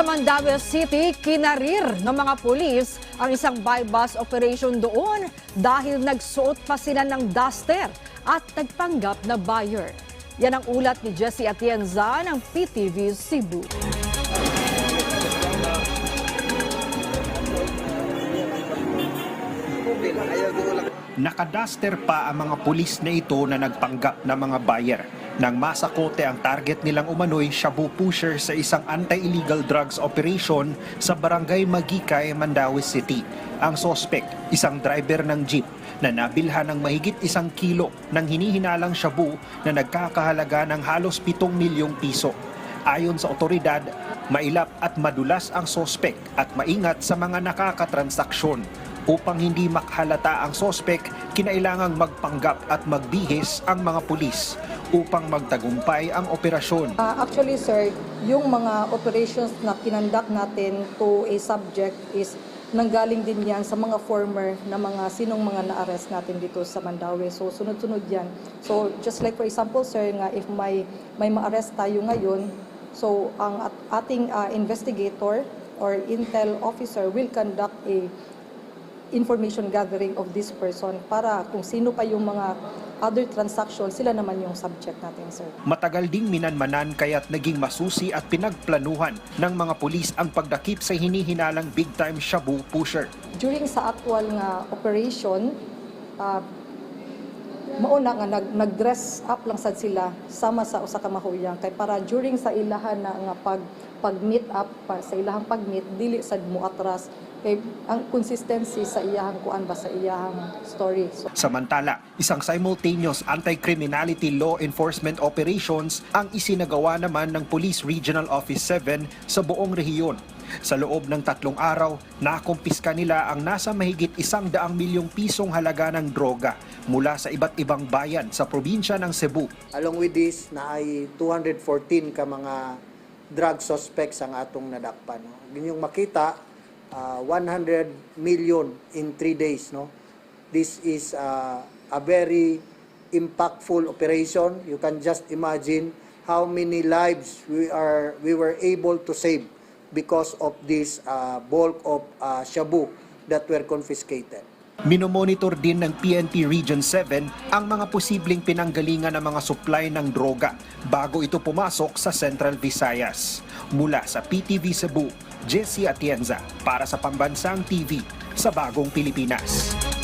Sa Mandaue City, kinarir ng mga pulis ang isang buy-bus operation doon dahil nagsuot pa sila ng duster at nagpanggap na buyer. Yan ang ulat ni Jesse Atienza ng PTV Cebu. Nakaduster pa ang mga pulis na ito na nagpanggap na mga buyer. Nang masakote ang target nilang umano'y shabu pusher sa isang anti-illegal drugs operation sa barangay Magikay, Mandaue City. Ang sospek, isang driver ng jeep na nabilhan ng mahigit isang kilo ng hinihinalang shabu na nagkakahalaga ng halos 7 milyong piso. Ayon sa otoridad, mailap at madulas ang sospek at maingat sa mga nakakatransaksyon. Upang hindi makahalata ang sospek, kinailangang magpanggap at magbihis ang mga pulis upang magtagumpay ang operasyon. Uh, actually, sir, yung mga operations na kinandak natin to a subject is nanggaling din yan sa mga former na mga sinong mga na-arrest natin dito sa Mandaue. So, sunod-sunod yan. So, just like for example, sir, nga if may, may ma-arrest tayo ngayon, so ang at, ating uh, investigator or intel officer will conduct a information gathering of this person para kung sino pa yung mga other transactions, sila naman yung subject natin, sir. Matagal ding minanmanan kaya't naging masusi at pinagplanuhan ng mga pulis ang pagdakip sa hinihinalang big-time shabu pusher. During sa actual nga operation, uh, mauna nga nag, nag-dress up lang sad sila sama sa usa ka mahuyang kay para during sa ilahan na nga pag pag meet up pa, sa ilahang pag meet dili sad mo atras. Kay ang consistency sa iyahang kuan ba sa iyahang story. So, Samantala, isang simultaneous anti-criminality law enforcement operations ang isinagawa naman ng Police Regional Office 7 sa buong rehiyon. Sa loob ng tatlong araw, nakumpiska nila ang nasa mahigit isang daang milyong pisong halaga ng droga mula sa iba't ibang bayan sa probinsya ng Cebu. Along with this, na ay 214 ka mga drug suspects ang atong nadakpan. No? Ginyong makita, uh, 100 million in 3 days. No? This is uh, a very impactful operation. You can just imagine how many lives we are we were able to save because of this uh, bulk of uh, shabu that were confiscated. Minomonitor din ng PNP Region 7 ang mga posibleng pinanggalingan ng mga supply ng droga bago ito pumasok sa Central Visayas. Mula sa PTV Cebu, Jesse Atienza para sa Pambansang TV sa Bagong Pilipinas.